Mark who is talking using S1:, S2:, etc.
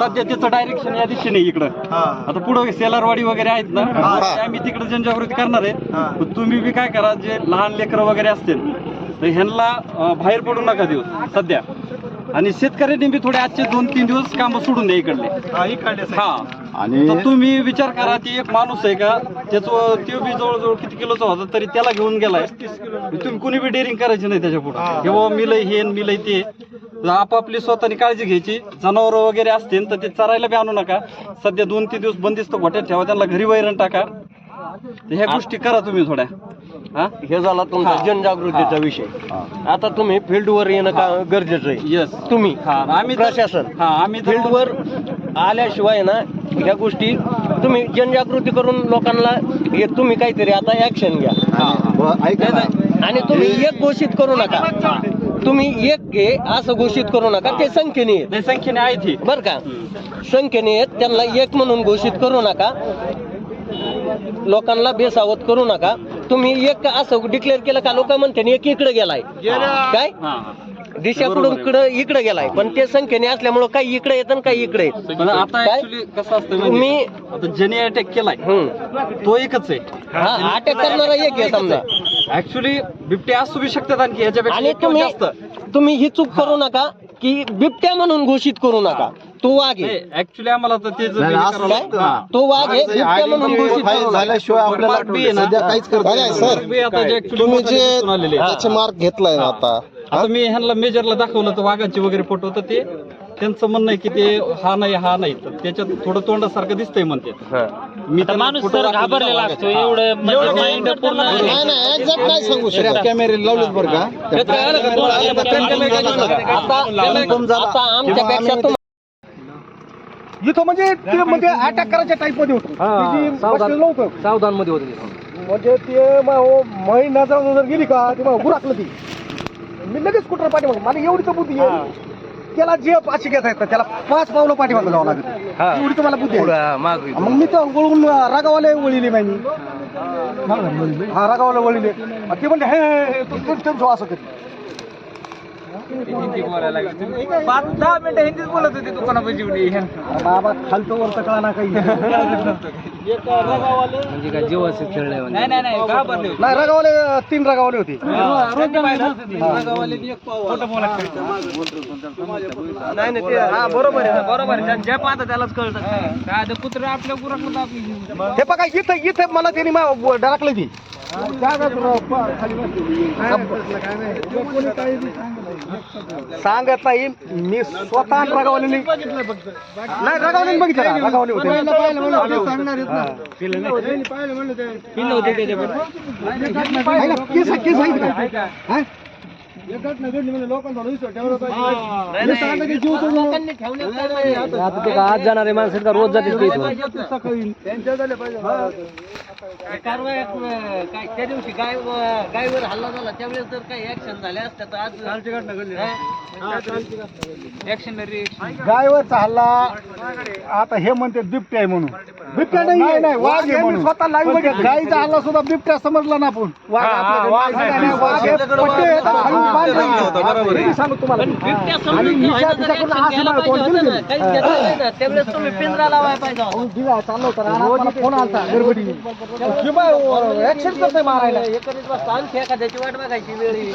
S1: सध्या त्याचं डायरेक्शन या दिशेने इकडं. आता पुढे सेलरवाडी वगैरे आहेत ना ते आम्ही तिकडे जनजागृती करणार आहे. पण तुम्ही बी काय करा जे लहान लेकरं वगैरे असतील तर ह्यांना बाहेर पडू नका देऊ सध्या. आणि शेतकऱ्यांनी बी थोडे आजचे दोन तीन दिवस काम सोडून द्या इकडले. हा
S2: आणि
S1: तुम्ही विचार करा ती एक माणूस आहे का त्याचं ते बी जवळजवळ किती किलोचा होता तरी त्याला घेऊन गेलाय. तुम्ही कुणी बी डेअरिंग करायची नाही त्याच्या पुढे. किंवा मिलय हे मिलय ते. आपापली स्वतःनी काळजी घ्यायची. जनावर वगैरे असतील तर ते चरायला बी आणू नका. सध्या दोन तीन दिवस बंदिस्त गोट्यात ठेवा त्यांना घरी वैरण टाका. ह्या गोष्टी करा तुम्ही थोड्या. हा?
S3: हे झाला तुमचा
S1: हा.
S3: जनजागृतीचा विषय. आता तुम्ही फील्डवर येणं का गरजेचं आहे?
S1: येस
S3: तुम्ही
S1: हा. आम्ही
S3: प्रशासन
S1: हा आम्ही
S3: फील्डवर आल्याशिवाय ना ह्या गोष्टी तुम्ही जनजागृती करून लोकांना हे तुम्ही काहीतरी आता ऍक्शन घ्या. आणि तुम्ही एक घोषित करू नका. तुम्ही एक घे असं घोषित करू नका. ते संख्येने आहेत.
S1: लय संख्येने आहे ती
S3: बर का? संख्येने आहेत. त्यांना एक म्हणून घोषित करू नका. लोकांना बेसावत करू नका. तुम्ही एक असं डिक्लेअर केलं का? लोक म्हणते एक इकडे गेलाय. काय. दिशाकडून इकडं इकडे गेलाय. पण ते संख्येने असल्यामुळं काही इकडे येतं आणि काही इकडे येतं.
S1: पण आता
S3: काय?
S1: ऍक्च्युली कसं असतं
S3: तुम्ही-
S1: म्हणजे आता ज्याने अटॅक केलाय. तो एकच आहे.
S3: हा अटॅक करणारा एक आहे समजा.
S1: ऍक्च्युली बिबटे असू बी शकतात आणखी ह्याच्यापेक्षा
S3: आणि
S1: किंवा
S3: तुम्ही
S1: जास्त
S3: तुम्ही ही चूक करू नका की बिबट्या म्हणून घोषित करू नका तो वाघ आहे
S1: ऍक्च्युली आम्हाला तर ते जर
S2: नाही, असं
S1: करावं
S3: काय?
S1: लागतं. हा.
S3: तो वाघ आहे बिबट्या म्हणून घोषित
S2: फाईल
S3: करू नका
S2: झाल्याशिवाय आपल्याला
S1: मार्क बी आहे ना?
S2: सध्या काहीच करता
S4: नाही,
S2: येत
S4: सर.
S2: नाही.
S1: बी आता जे actually
S4: तुम्ही जे
S1: दिसून आलेले आहेत.
S4: त्याचे मार्क घेतलाय ना आता
S1: आता मी ह्यांना मेजरला दाखवलं तर वाघाची वगैरे फोटो तर ते त्यांचं म्हणणं आहे की ते हा नाही हा नाही. तर त्याच्यात थोडं तोंडासारखं दिसतंय म्हणते. मी त्यांना
S5: माणूस तर घाबरलेला. असतो एवढं म्हणजे mind पूर्ण
S4: नाही नाही एक्झॅक्ट नाही सांगू शकत.
S2: कॅमेरे लावलेत बरं का?
S1: तर?
S3: आता आमच्यापेक्षा
S6: इथं म्हणजे ते म्हणजे अटॅक करायच्या टाईपमध्ये होतं. ते जी बसलेलं नव्हतं.
S3: सावधानमध्ये होते
S6: म्हणजे ते हो, मै नजर नजर गेली का ते मग गुराकलं ती. मी लगेच स्कूटर पाठीमाग. मला एवढी तर बुद्धी आहे. त्याला जे पाचशे घेता येतं त्याला पाच पावलं पाठीमाग जावं लागत. एवढी तर मला बुद्धी आहे. मग. मी तर वळून रागावाले वळीले माहिती हा रागावाले वळीले. मग ते म्हणते हे हे, हे तू- तू- तू- तू असं कधी
S5: पाच दहा मिनिटं हिंदीच बोलत होते.
S6: अरे बाबा खालतो वरतं कळा ना काही.
S3: म्हणजे काय खेळले
S5: नाही नाही
S6: रागावाले तीन रागावाले होते. नाही नाही ते हा बरोबर आहे
S5: बरोबर आहे. ज्या पाहता त्यालाच कळतं. काय ते कुत्रे आपल्या गुराकडे.
S6: हे बघा इथं इथं मला त्यांनी डराकलं ती. सांगत नाही मी स्वतः रगावले नाही रगावले बघितलं? रगावले होते? केस केस आहेत का?
S3: आता ते आज जाणारे माणसं का रोज जाते कारवाई काय त्या दिवशी गाय गायवर हल्ला झाला त्यावेळेस जर काही ऍक्शन झाल्या असत्या तर आज
S6: गायवरचा हल्ला आता हे म्हणते बिबट्या आहे म्हणून. बिबट्या नाही नाही वाघ आहे म्हणून. स्वतः लाईव्ह बघितलं. गायचा हल्ला सुद्धा बिबट्या समजला ना आपण. वाघ आपल्याकडे वाघ पट्टे आहेत. मी सांगतो तुम्हाला.
S3: बिबट्या समजून घ्यायला
S6: नाही, कोण
S3: पाहिजे होतं
S6: दिलं
S3: ना. काहीच घेतलं नाही. ना. त्यावेळेस तुम्ही पिंजरा लावायला पाहिजे होता.
S6: अहो, दिवा चाललो होता. रानात, मला फोन आलता गडबडी किंवा ऍक्शन करते मारायला.
S3: एखाद्याच वाजता आणखी एखाद्याची वाट बघायची वेळ. येईल.